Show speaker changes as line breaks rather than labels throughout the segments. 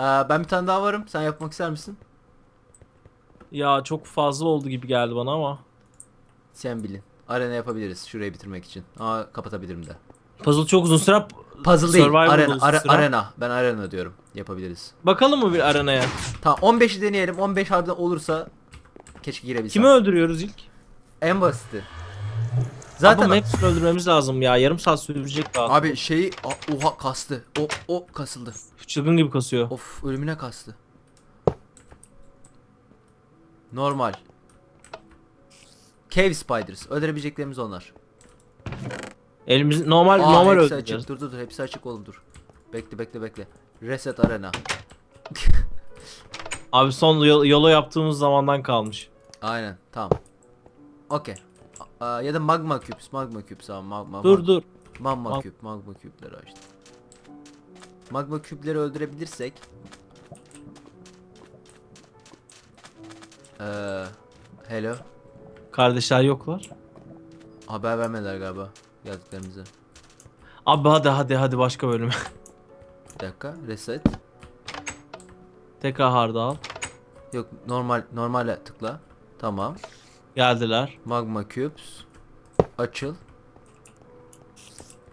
Ee, ben bir tane daha varım. Sen yapmak ister misin?
Ya çok fazla oldu gibi geldi bana ama.
Sen bilin. Arena yapabiliriz şurayı bitirmek için. Aa kapatabilirim de.
Puzzle çok uzun süre.
Puzzle değil.
Survival
Arena,
uzun
ara-
süre.
arena. Ben arena diyorum. Yapabiliriz.
Bakalım mı bir arenaya?
Tamam 15'i deneyelim. 15 harbiden olursa keşke girebilsem.
Kimi öldürüyoruz ilk?
En basiti.
Zaten
Zaten
hepsini öldürmemiz lazım ya. Yarım saat sürecek daha.
abi şeyi A- oha kastı. O o kasıldı.
Çılgın gibi kasıyor.
Of ölümüne kastı. Normal. Cave spiders. Öldürebileceklerimiz onlar.
Elimiz normal
Aa,
normal
hepsi
öldüreceğiz.
açık. Dur dur dur hepsi açık oğlum dur. Bekle bekle bekle. Reset arena.
Abi son yol, yolu yaptığımız zamandan kalmış.
Aynen tamam. Okey. Aa, Ya da magma cubes, magma cubes tamam magma.
Dur dur.
Magma
Mag-
küp, magma küpleri açtım. Magma küpleri öldürebilirsek Eee Hello.
Kardeşler yoklar.
Haber vermediler galiba geldiklerimize.
Abi hadi hadi hadi başka bölüme.
Bir dakika reset.
Tekrar hard al.
Yok normal normale tıkla. Tamam.
Geldiler.
Magma cubes. Açıl.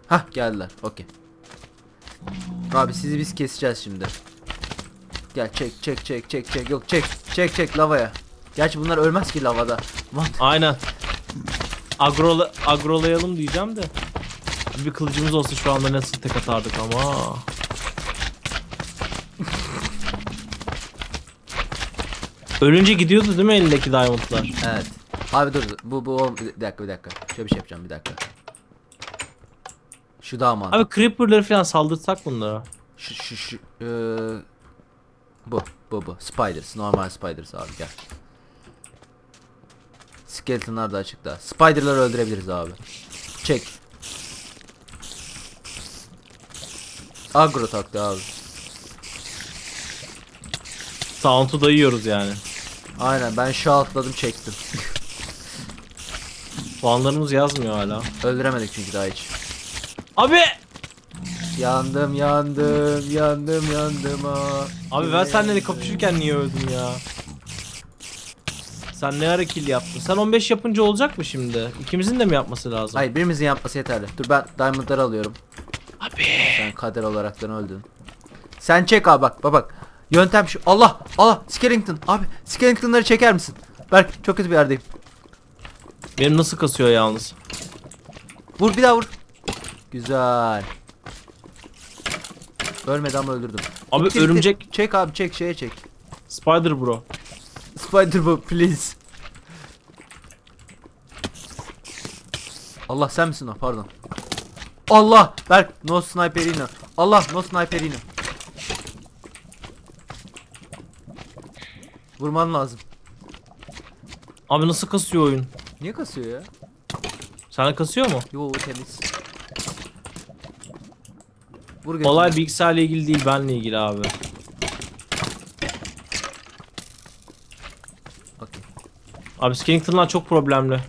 Hah geldiler. Okey. Abi sizi biz keseceğiz şimdi. Gel çek çek çek çek çek yok çek çek çek lavaya. Gerçi bunlar ölmez ki lavada.
Aynen. Agrola, agrolayalım diyeceğim de. Bir kılıcımız olsa şu anda nasıl tek atardık ama. Ölünce gidiyordu değil mi elindeki diamondlar?
Evet. Abi dur dur. bu bu bir dakika bir dakika. Şöyle bir şey yapacağım bir dakika. Şu daha mantıklı.
Abi creeper'ları falan saldırsak bunlara.
Şu şu şu eee, bu bu bu spiders normal spiders abi gel. Skeletonlar da açıkta. Spider'ları öldürebiliriz abi. Çek. Agro taktı abi.
Sound'u dayıyoruz yani.
Aynen ben şu atladım çektim.
Puanlarımız yazmıyor hala.
Öldüremedik çünkü daha hiç.
Abi!
Yandım yandım yandım yandım ha.
Abi ben seninle kapışırken niye öldüm ya? Sen ne ara kill yaptın? Sen 15 yapınca olacak mı şimdi? İkimizin de mi yapması lazım?
Hayır birimizin yapması yeterli. Dur ben diamondları alıyorum.
Abi!
Sen kader olaraktan öldün. Sen çek abi bak bak bak. Yöntem şu. Allah Allah Skellington abi Skellington'ları çeker misin? Berk çok kötü bir yerdeyim.
Benim nasıl kasıyor yalnız?
Vur bir daha vur. Güzel. Ölmedi ama öldürdüm.
Abi
İttir, ittir.
örümcek-
Çek abi çek şeye çek.
Spider bro.
Spider bu please. Allah sen misin o pardon. Allah Berk no sniperino. Allah no sniperino. Vurman lazım.
Abi nasıl kasıyor oyun?
Niye kasıyor ya?
Sana kasıyor mu?
Yo temiz. Vur götüne.
Olay bilgisayarla ilgili değil benle ilgili abi.
Okey.
Abi Skellington'lar çok problemli.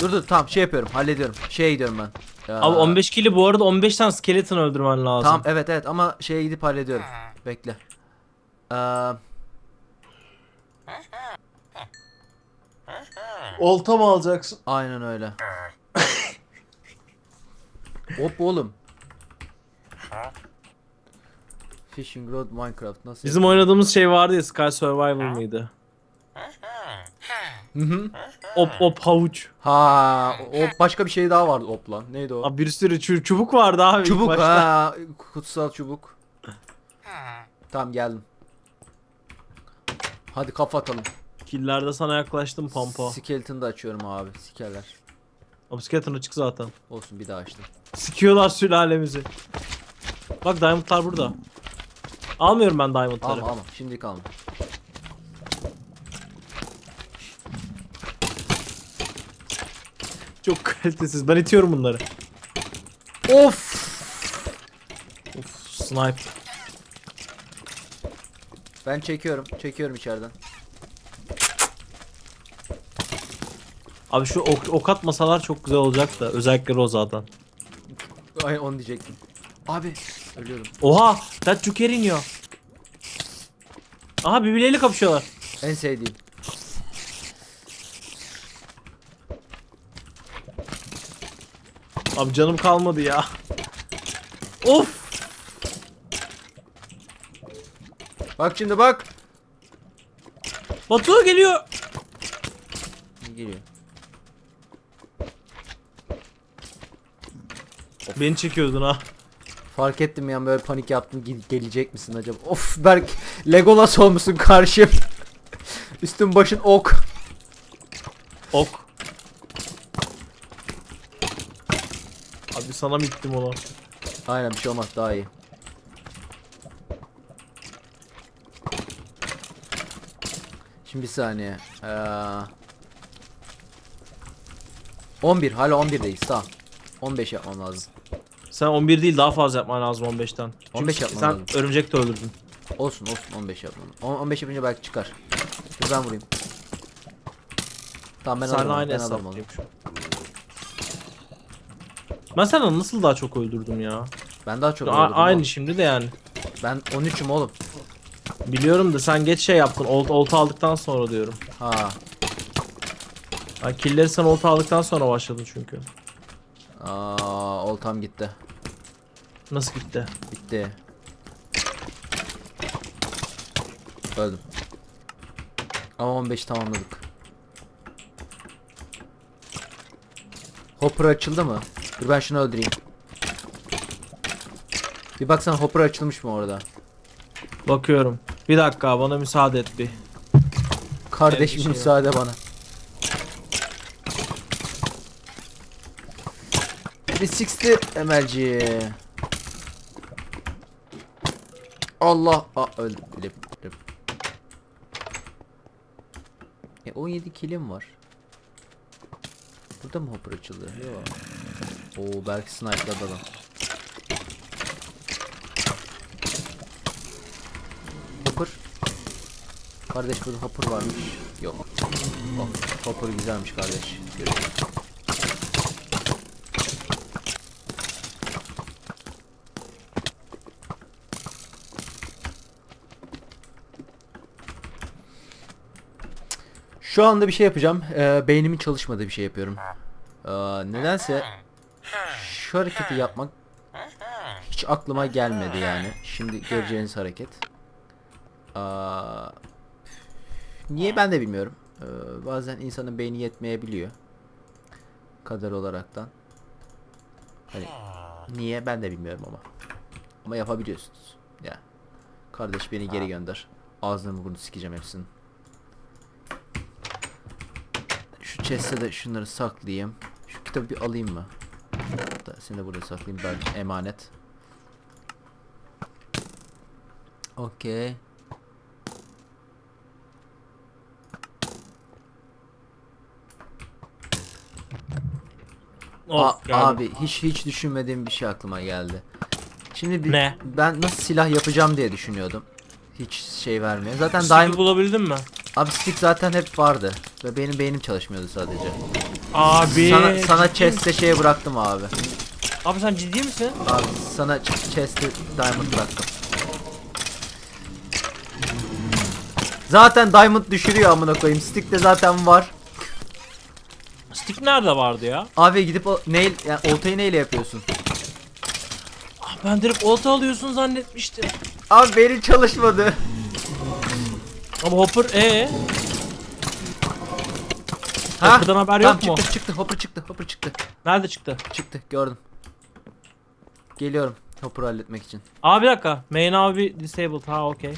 Dur dur tamam şey yapıyorum hallediyorum. Şeye gidiyorum ben. Ya,
Abi 15 kili bu arada 15 tane skeleton öldürmen lazım.
Tamam evet evet ama şeye gidip hallediyorum. Bekle. Ee,
Olta mı alacaksın?
aynen öyle. Hop oğlum. Fishing Road Minecraft nasıl?
Bizim oynadığımız şey vardı ya Sky Survival mıydı?
Hı hı.
Op op havuç.
Ha, o başka bir şey daha vardı op lan. Neydi o?
Abi bir sürü çu- çubuk vardı abi.
çubuk
başta.
ha, kutsal çubuk. Tamam geldim. Hadi kafa atalım.
Killerde sana yaklaştım pampa.
Skeleton'ı da açıyorum abi. Sikerler.
Abi skeleton açık zaten.
Olsun bir daha açtım.
Sikiyorlar sülalemizi. Bak diamondlar burada. Almıyorum ben diamondları.
Alma alma. Şimdi kalma.
Çok kalitesiz. Ben itiyorum bunları.
Of.
Of snipe.
Ben çekiyorum. Çekiyorum içeriden.
Abi şu ok, ok atmasalar çok güzel olacak da. Özellikle Roza'dan.
Ay onu diyecektim. Abi ölüyorum.
Oha! That Joker iniyor. Aha birbirleriyle kapışıyorlar.
En sevdiğim.
Abi canım kalmadı ya. Of.
Bak şimdi bak.
Batu geliyor.
Geliyor.
Beni çekiyordun ha.
Fark ettim ya böyle panik yaptım. Gel- gelecek misin acaba? Of Berk Legolas olmuşsun karşım. Üstün başın ok.
Ok. Abi sana mı gittim ona?
Aynen bir şey olmaz daha iyi. Şimdi bir saniye. Ee, 11 hala 11'deyiz tamam. 15 yapmam lazım.
Sen 11 değil daha fazla yapman lazım 15'ten. Çünkü
15 yapman
sen
lazım.
örümcek de öldürdün.
Olsun olsun 15 yapmam. On- 15 yapınca belki çıkar. Dur ben vurayım. Tamam ben
Seninle
alırım.
aynı
Ben alırım onu.
şu an. Ben senden nasıl daha çok öldürdüm ya?
Ben daha çok
A-
öldürdüm
aynı
oğlum.
şimdi de yani.
Ben 13'üm oğlum.
Biliyorum da sen geç şey yaptın. Olt, olta aldıktan sonra diyorum.
Ha.
Ben killleri sen olta aldıktan sonra başladın çünkü.
Aa, oltam gitti.
Nasıl gitti?
Bitti. Öldüm. Ama 15 tamamladık. Hopper açıldı mı? Dur ben şunu öldüreyim. Bir baksana hopper açılmış mı orada?
Bakıyorum. Bir dakika bana müsaade et bir.
Kardeş
Evet, bir şey
müsaade bana. Bir 60 MLG. Allah. Aa, öldüm. Öldüm. E, 17 kilim var. Burada mı hopper açıldı? Yok. Oo belki sniper'da adam. Hopper. Kardeş burada hopper varmış. Yok. Oh, hopper güzelmiş kardeş. Görüşürüz. Şu anda bir şey yapacağım. Ee, beynimin çalışmadığı bir şey yapıyorum. Ee, nedense şu hareketi yapmak hiç aklıma gelmedi yani. Şimdi göreceğiniz hareket. Aa, niye ben de bilmiyorum. Ee, bazen insanın beyni yetmeyebiliyor. Kadar olaraktan. Hani niye ben de bilmiyorum ama. Ama yapabiliyorsunuz. Ya. Kardeş beni geri gönder. Ağzını bunu sikeceğim hepsinin. Şu chest'e de şunları saklayayım. Şu kitabı bir alayım mı? Da seni de burada saklayayım ben emanet. Okey.
Of,
A- abi hiç hiç düşünmediğim bir şey aklıma geldi. Şimdi bir,
Ne?
ben nasıl silah yapacağım diye düşünüyordum. Hiç şey vermiyor. Zaten daim
bulabildin mi?
Abi stick zaten hep vardı ve benim beynim çalışmıyordu sadece.
Abi.
sana sana chest'e şey bıraktım abi.
Abi sen ciddi misin?
Abi sana ch- chest'e diamond bıraktım. Zaten diamond düşürüyor amına koyayım. Stick de zaten var.
Stick nerede vardı ya?
Abi gidip o nail yani oltayı neyle yapıyorsun?
Ah, ben direkt olta alıyorsun zannetmiştim.
Abi benim çalışmadı.
Ama Hopper ee?
Ha?
Hopper'dan haber yok mu?
çıktı, çıktı, hopper çıktı, hopper çıktı.
Nerede çıktı?
Çıktı, gördüm. Geliyorum hopper'ı halletmek için.
Aa bir dakika. Main abi disabled. Ha okey.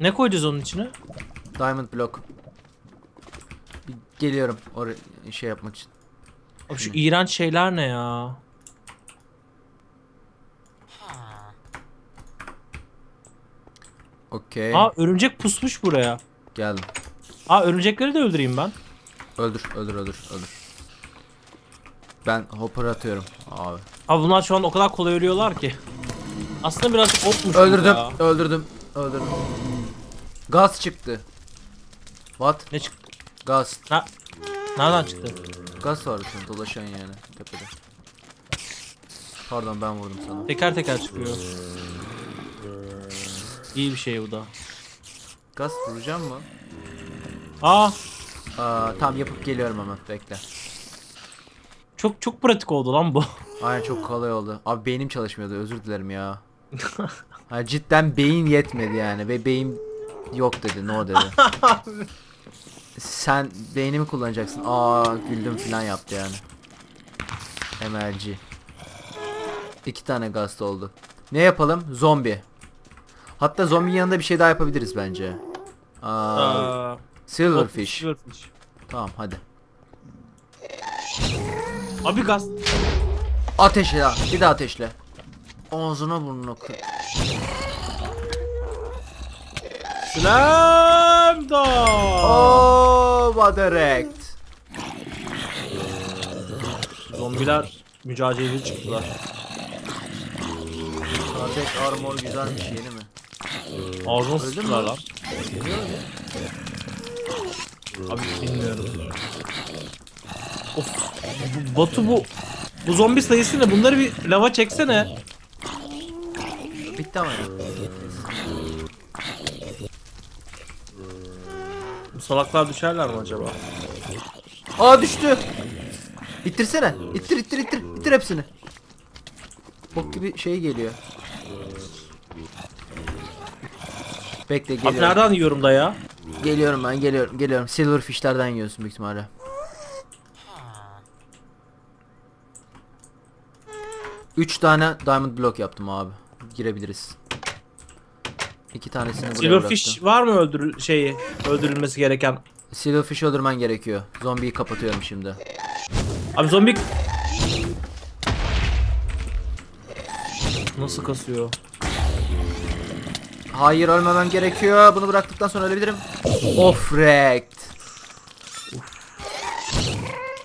Ne koyacağız onun içine?
Diamond block. Bir Geliyorum oraya şey yapmak için.
Abi şu iğrenç şeyler ne ya?
Okey.
Aa örümcek pusmuş buraya.
Geldim.
Aa örümcekleri de öldüreyim ben.
Öldür, öldür, öldür, öldür. Ben hopper atıyorum abi.
Abi bunlar şu an o kadar kolay ölüyorlar ki. Aslında birazcık okmuş
Öldürdüm,
ya.
öldürdüm, öldürdüm. Gaz çıktı. What?
Ne çıktı?
Gaz.
Ha? Nereden çıktı?
Gaz vardı senin dolaşan yani tepede. Pardon ben vurdum sana.
Teker teker çıkıyor. İyi bir şey bu da.
Gaz vuracağım mı?
Aa
Aa, tamam yapıp geliyorum hemen bekle.
çok çok pratik oldu lan bu.
Aynen çok kolay oldu. Abi beynim çalışmıyordu özür dilerim ya. Ha, cidden beyin yetmedi yani ve beyin yok dedi no dedi. Sen beynimi kullanacaksın. Aa güldüm falan yaptı yani. MLG. İki tane gazete oldu. Ne yapalım? Zombi. Hatta zombinin yanında bir şey daha yapabiliriz bence. Aa,
Aa,
silverfish.
Silverfish.
Tamam hadi.
Abi gaz.
Ateşle ya. Bir daha ateşle. Ağzına burnuna kır.
Slam dunk.
Oh, what direct.
Zombiler mücadeleci çıktılar.
Kardeş armor güzelmiş yeni mi?
Ağzına
Öldü mü?
sıktılar lan. Abi bilmiyorum. Of. Bu, Batu bu bu zombi sayısı ne? Bunları bir lava çeksene.
Bitti ama.
Bu salaklar düşerler mi acaba?
Aa düştü. İttirsene. İttir ittir ittir. İttir hepsini. Bok gibi şey geliyor. Bekle
Abi
geliyorum.
nereden yiyorum da ya?
Geliyorum ben geliyorum geliyorum. Silverfish'lerden yiyorsun büyük ihtimalle. Üç tane diamond block yaptım abi. Girebiliriz. İki tanesini buraya
Silverfish
bıraktım.
var mı öldür şeyi öldürülmesi gereken?
Silverfish öldürmen gerekiyor. Zombiyi kapatıyorum şimdi.
Abi zombi Nasıl kasıyor?
Hayır ölmemem gerekiyor. Bunu bıraktıktan sonra ölebilirim. Of wrecked.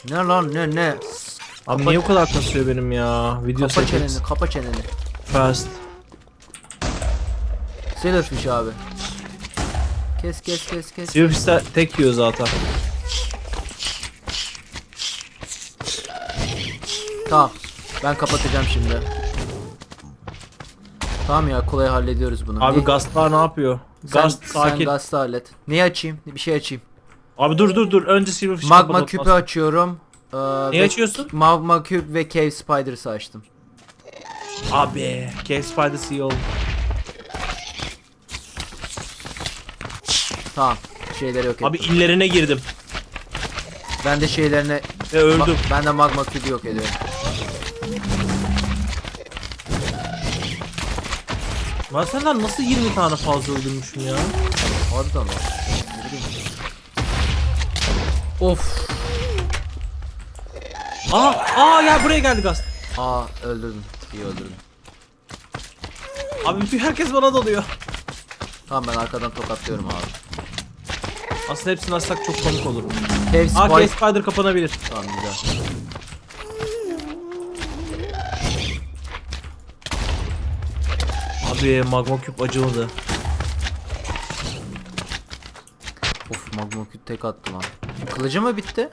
Ne lan ne ne?
Abi niye o kadar kasıyor benim ya? Video
Kapa çeneni, kapa çeneni.
fast.
Silverfish abi. Kes kes kes kes.
Silverfish'te tek yiyor zaten.
Tamam. Ben kapatacağım şimdi. Tamam ya kolay hallediyoruz bunu.
Abi
Ne-
Gastlar ne yapıyor?
sen,
Gast
sen
sakin.
Hallet. Neyi açayım? Bir şey açayım.
Abi dur dur dur. Önce Silverfish'i
Magma
kapat,
küpü
sonra-
açıyorum. Ee,
Neyi
ve-
açıyorsun?
Magma küp ve Cave Spiders'ı açtım.
Abi. Cave Spider iyi oldu.
Tamam. Şeyleri yok ettim.
Abi illerine girdim.
Ben de şeylerine
Ve öldüm.
Ben de magma kübü yok ediyorum.
Ben senden nasıl 20 tane fazla öldürmüşüm ya?
Harbiden lan. Of.
Aa, aa gel buraya geldi Gast.
Aa öldürdüm. İyi öldürdüm.
Abi bütün herkes bana dalıyor.
Tamam ben arkadan tokatlıyorum abi.
Aslında hepsini açsak çok komik olur.
Cave Spider.
Spider kapanabilir.
Tamam güzel.
Abi magma küp acımadı.
Of magma küp tek attı lan. Kılıcı mı bitti?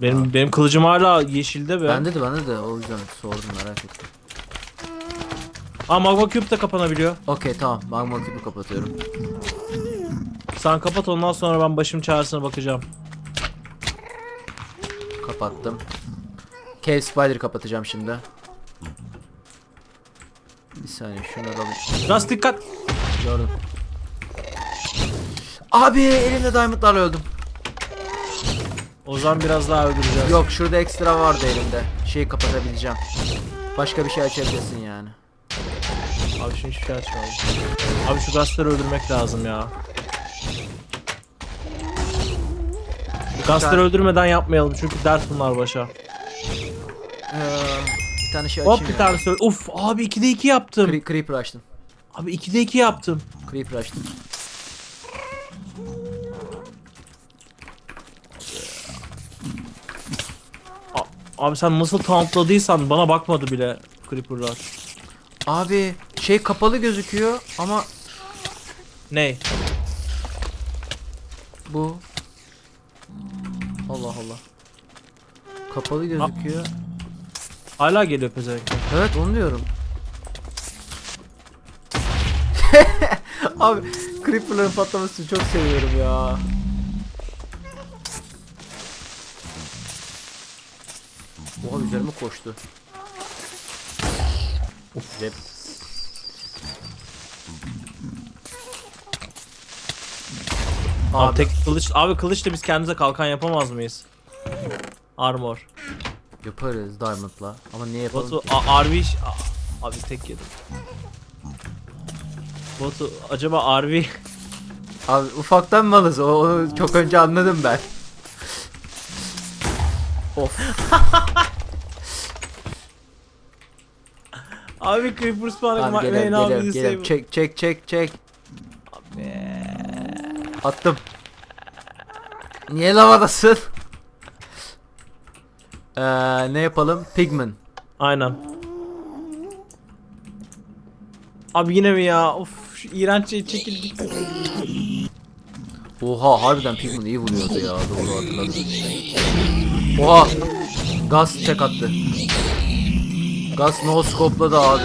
Benim benim kılıcım hala yeşilde be.
Bende de bende de o yüzden sordum merak ettim.
Aa magma küp de kapanabiliyor.
Okey tamam magma küpü kapatıyorum.
Sen kapat ondan sonra ben başım çaresine bakacağım.
Kapattım. Cave Spider kapatacağım şimdi. Saniye şunları alayım.
Gast dikkat.
Gördüm. Abi elimde diamondlarla öldüm.
O zaman biraz daha öldüreceğiz.
Yok şurada ekstra vardı elimde. Şeyi kapatabileceğim. Başka bir şey açabilirsin yani.
Abi şimdi hiçbir şey açmadım. Abi şu Gastları öldürmek lazım ya. Gastları öldürmeden yapmayalım çünkü dert bunlar başa.
Ee, bir tane şey
Hop
açayım
bir
ya.
tane söyle. Uf abi 2'de 2 yaptım.
Cre- Creeper açtım.
Abi 2'de 2 yaptım.
Creeper açtım.
A- abi sen nasıl tauntladıysan bana bakmadı bile Creeper'lar.
Abi şey kapalı gözüküyor ama
Ney?
bu Allah Allah. Kapalı gözüküyor.
Hala geliyor pezevenkler.
Evet onu diyorum. Abi creeper'ların patlamasını çok seviyorum ya. Oha üzerime koştu. Of rap.
Abi,
Abi,
tek kılıç abi kılıçla biz kendimize kalkan yapamaz mıyız? Armor.
Yaparız diamond'la ama niye yapalım
Batu
ki?
a- abi tek yedim. Batu acaba RV
Abi ufaktan malız o onu çok önce anladım ben. of
abi Creeper spawn
tamam geliyorum geliyorum çek çek çek çek attım. Niye lavadasın? Ee, ne yapalım? Pigman.
Aynen. Abi yine mi ya? Of şu iğrenç şey çekil.
Oha harbiden Pigman iyi vuruyordu ya doğru hatırladım. Oha Gaz tek attı. Gaz no scope'ladı abi.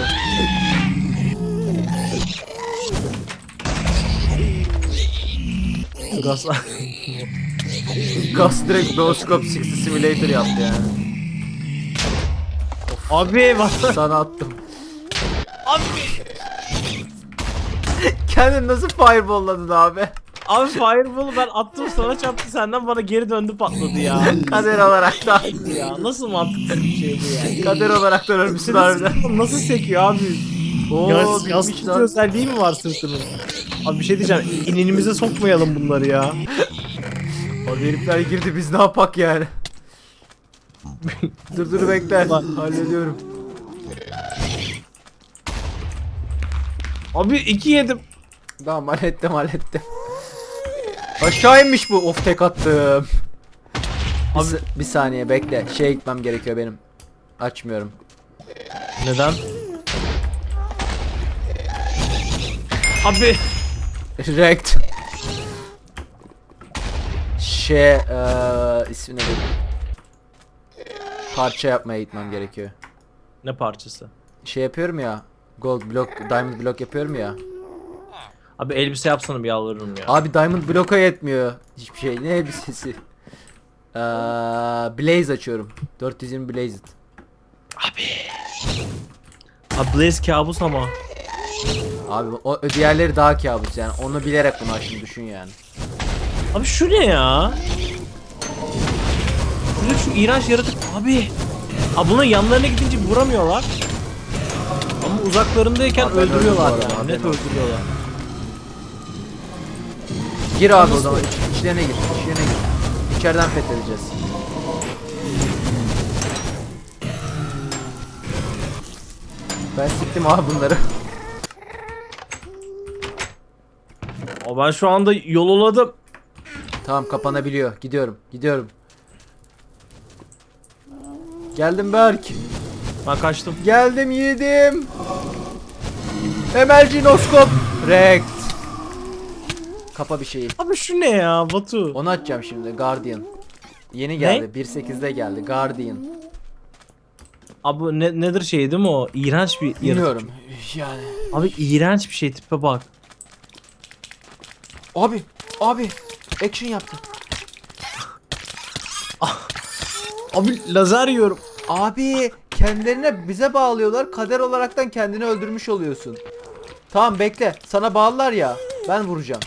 Gaz.
Gaz direkt no scope 60 simulator yaptı yani.
Abi bak.
Sana attım.
Abi.
Kendini nasıl fireball'ladın abi?
Abi fireball'u ben attım sana çarptı senden bana geri döndü patladı ya.
Kader olarak da.
ya nasıl mantıklı bir şey bu ya?
Kader olarak da ölmüşsün harbiden.
Nasıl sekiyor abi?
Oo, bitmiş
yastıklı özelliği mi var sırtının? Abi bir şey diyeceğim. İninimize sokmayalım bunları ya.
Abi herifler girdi biz ne yapak yani? Dur dur bekle. Hallediyorum.
Abi iki yedim.
Tamam hallettim hallettim. Aşağı inmiş bu. Of tek attım. Bir,
Abi-
sa- bir saniye bekle. Şeye gitmem gerekiyor benim. Açmıyorum.
Neden? Abi.
Rekt. Şey eee ismi nedir? Parça yapmaya gitmem gerekiyor.
Ne parçası?
Şey yapıyorum ya. Gold block, diamond block yapıyorum ya.
Abi elbise yapsana bir yalvarırım ya.
Abi diamond block'a yetmiyor. Hiçbir şey. Ne elbisesi? Eee blaze açıyorum. 420 blazed.
Abi Blaze kabus ama.
Abi o diğerleri daha kabus yani. Onu bilerek bunu açtım düşün yani.
Abi şu ne ya? Şurada şu iğrenç yaratık. Abi. Abi bunun yanlarına gidince vuramıyorlar. Ama uzaklarındayken
Abi ben öldüm
öldürüyorlar
bu arada,
yani. Net
olsun.
öldürüyorlar.
Gir abi o zaman. İç, içlerine gir. İçlerine gir. İçeriden fethedeceğiz. Ben siktim abi bunları.
O ben şu anda yoluladım.
Tamam kapanabiliyor. Gidiyorum. Gidiyorum. Geldim Berk.
Ben kaçtım.
Geldim yedim. Emelci noskop. Rekt. Kapa bir şeyi.
Abi şu ne ya Batu?
Onu açacağım şimdi. Guardian. Yeni geldi. 1.8'de geldi. Guardian.
Abi ne, nedir şey değil mi o? İğrenç bir yaratık.
Bilmiyorum. Yani.
Abi iğrenç bir şey tipe bak.
Abi. Abi. Action yaptı.
Abi lazer yiyorum.
Abi kendilerine bize bağlıyorlar. Kader olaraktan kendini öldürmüş oluyorsun. Tamam bekle. Sana bağlılar ya. Ben vuracağım.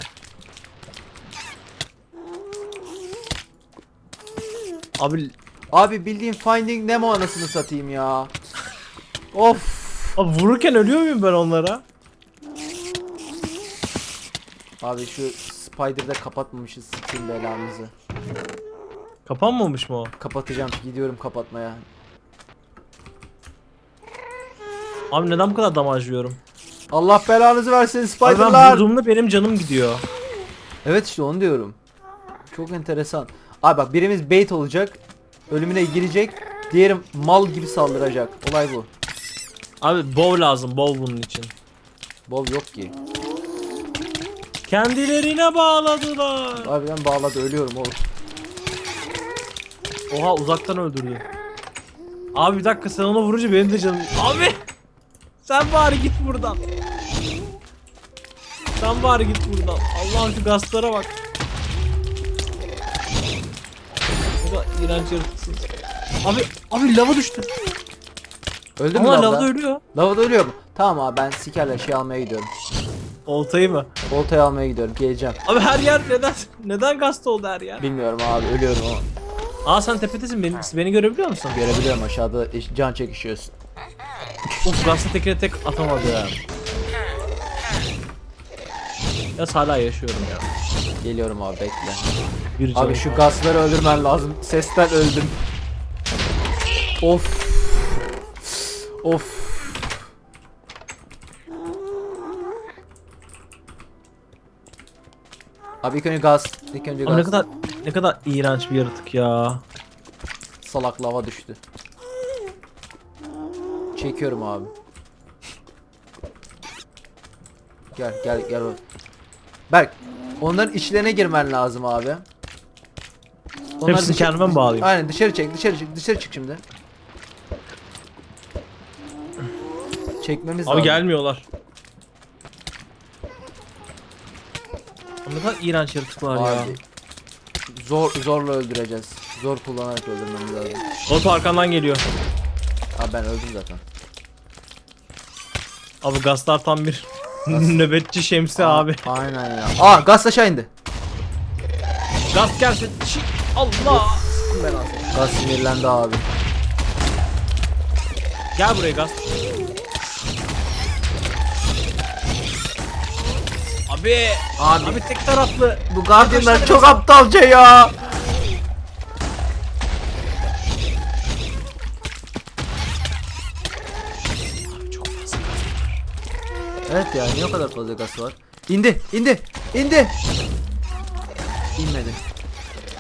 Abi,
Abi bildiğin Finding Nemo anasını satayım ya. Of.
abi vururken ölüyor muyum ben onlara?
Abi şu Spider'da kapatmamışız sikeyim belamızı.
Kapanmamış mı o?
Kapatacağım. Gidiyorum kapatmaya.
Abi neden bu kadar damaj yiyorum?
Allah belanızı versin
Abi ben
Spider'lar.
vurduğumda benim canım gidiyor.
Evet işte onu diyorum. Çok enteresan. Abi bak birimiz bait olacak. Ölümüne girecek. Diğeri mal gibi saldıracak. Olay bu.
Abi bow lazım bow bunun için.
Bol yok ki.
Kendilerine bağladılar.
Abi ben bağladı ölüyorum oğlum.
Oha uzaktan öldürdü. Abi bir dakika sen ona vurunca benim de canım... Abi! Sen bari git buradan. Sen var git buradan. Allah'ım şu gazlara bak. Ne kadar iğrenç yaratıksın. Abi, abi lava düştü.
Öldü mü
Ama
lavda?
lavda ölüyor.
Lavada ölüyor mu? Tamam abi ben sikerle şey almaya gidiyorum.
Oltayı mı?
Oltayı almaya gidiyorum. Geleceğim.
Abi her yer neden neden gazete oldu her yer?
Bilmiyorum abi ölüyorum ama.
Aa sen tepedesin beni, beni görebiliyor musun?
Görebiliyorum aşağıda can çekişiyorsun.
Of gazete tekine tek atamadı ya. Ya hala yaşıyorum ya.
Geliyorum abi bekle.
Bir
Abi
canım
şu
var.
gazları öldürmen lazım. Sesten öldüm. Of. Of. Abi ilk önce gaz. İlk önce
ne
gaz.
kadar ne kadar iğrenç bir yaratık ya.
Salak lava düştü. Çekiyorum abi. Gel gel gel. Berk onların içlerine girmen lazım abi. Onları
Hepsini kendime mi bağlayayım?
Aynen dışarı çek dışarı çık dışarı çık şimdi. Çekmemiz
Abi
lazım.
gelmiyorlar. Abi ne kadar iğrenç yaratıklar ya.
Abi, Zor zorla öldüreceğiz. Zor kullanarak öldürmemiz lazım.
Oto arkandan geliyor.
Abi ben öldüm zaten.
Abi gazlar tam bir nöbetçi şemsi abi.
Aynen ya. Aa gaz aşağı indi.
Gaz gelsin. Şi- Allah. Ben alsam.
Gaz sinirlendi abi.
Gel buraya gaz. Abi.
Abi.
Abi tek taraflı.
Bu Guardianlar çok aptalca ya. Evet ya niye o kadar fazla gaz var? İndi, indi, indi. İnmedi.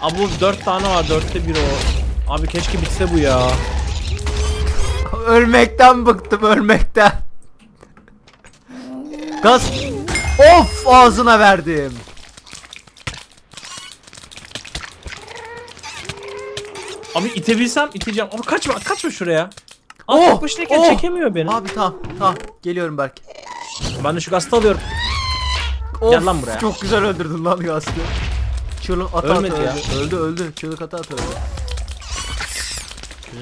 Abi bu dört tane var. Dörtte bir o. Abi keşke bitse bu ya.
Ölmekten bıktım, ölmekten. Gaz. Of ağzına verdim.
Abi itebilsem iteceğim. Abi kaçma kaçma şuraya. Abi
Oh,
tek başınayken
oh.
çekemiyor beni.
Abi tamam, tamam. Geliyorum Berk.
Ben de şu gazete alıyorum.
Of,
Gel lan buraya.
Çok güzel öldürdün lan gazı. Çığlık ata
Ölmedi
ata
ya.
öldü. Öldü öldü. Çığlık ata ata öldü.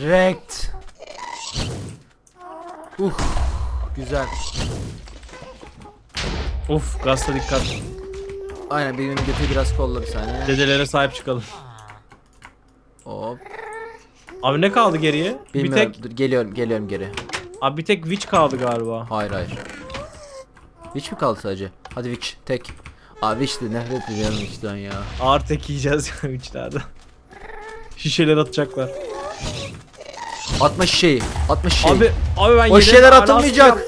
Rekt. Uh. Güzel.
Of gazete dikkat.
Aynen benim götü biraz kolla bir saniye.
Dedelere sahip çıkalım.
Hop.
Abi ne kaldı geriye?
Bilmiyorum.
Bir tek
Dur geliyorum geliyorum geri.
abi bir tek witch kaldı galiba.
Hayır hayır. Witch mi kaldı sadece? Hadi Witch tek. Abi işte nefret ediyorum Witch'ten ya.
Ağır tek yiyeceğiz ya witch'lerde. Şişeler atacaklar.
Atma şişeyi. Atma şişeyi.
Abi abi ben
o
yele-
şişeler
Hala
atılmayacak.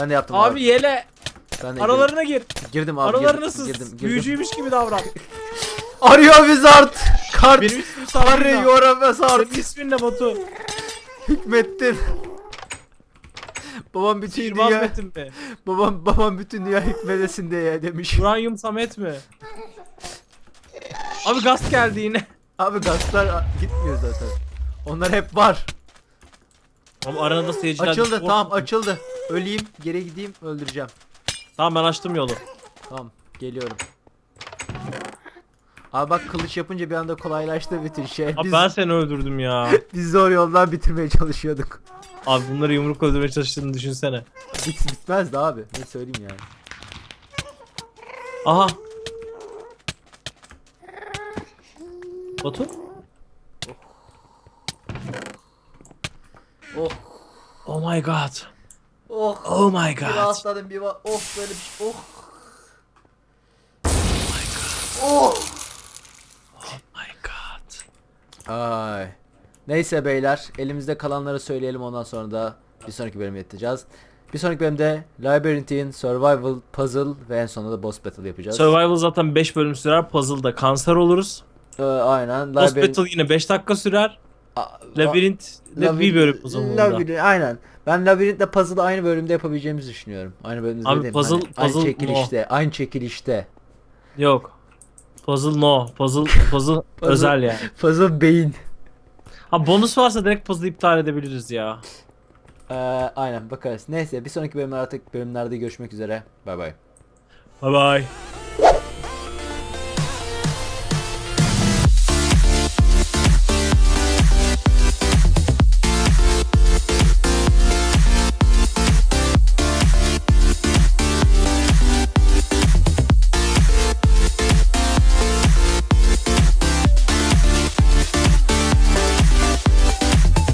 Ben de yaptım abi.
Abi yele
ben de
aralarına gir.
girdim, abi.
Aralarına
girdim,
sız.
girdim, girdim.
Büyücüymüş gibi davran.
Arıyor Wizard. Kart.
Benim ismim Sabrina.
Arıyor Wizard.
Senin ismin ne Batu?
Hükmettin. babam bütün
Sihirbaz
dünya,
Metin mi?
babam babam bütün dünya hükmedesin diye demiş.
Uranyum Samet mi? Abi gaz geldi yine.
Abi gazlar gitmiyor zaten. Onlar hep var.
Ama aranada seyirciler...
Açıldı
Discord-
tamam açıldı. Öleyim geri gideyim öldüreceğim.
Tamam ben açtım yolu.
Tamam geliyorum. Abi bak kılıç yapınca bir anda kolaylaştı bütün şey.
Abi
Biz,
ben seni öldürdüm ya.
biz zor yoldan bitirmeye çalışıyorduk.
Abi bunları yumruk öldürmeye çalıştığını düşünsene.
Bit, bitmezdi abi. Ne söyleyeyim yani.
Aha. Batu?
Oh
Oh my god.
Oh.
Oh my
Bir
god.
rahatladım bir va- oh böyle bir şey. Oh. Oh.
Oh my god.
Ay. Neyse beyler elimizde kalanları söyleyelim ondan sonra da bir sonraki bölüme yeteceğiz. Bir sonraki bölümde Labyrinthine, Survival, Puzzle ve en sonunda da Boss Battle yapacağız.
Survival zaten 5 bölüm sürer. Puzzle'da kanser oluruz.
Ee, aynen.
Boss
Labyrinth-
Battle yine 5 dakika sürer. Labirent de bir bölüm uzunluğunda.
Labirent- aynen. Ben Labyrinth'le Puzzle'ı aynı bölümde yapabileceğimizi düşünüyorum. Aynı bölümde
Abi
dediğim,
puzzle-
hani aynı
puzzle
çekilişte, aynı çekilişte.
Yok. Puzzle no. Puzzle puzzle özel yani.
Puzzle beyin.
Ha bonus varsa direkt puzzle iptal edebiliriz ya.
Ee, aynen bakarız. Neyse bir sonraki bölümler artık bölümlerde görüşmek üzere. Bay bay.
Bye bye.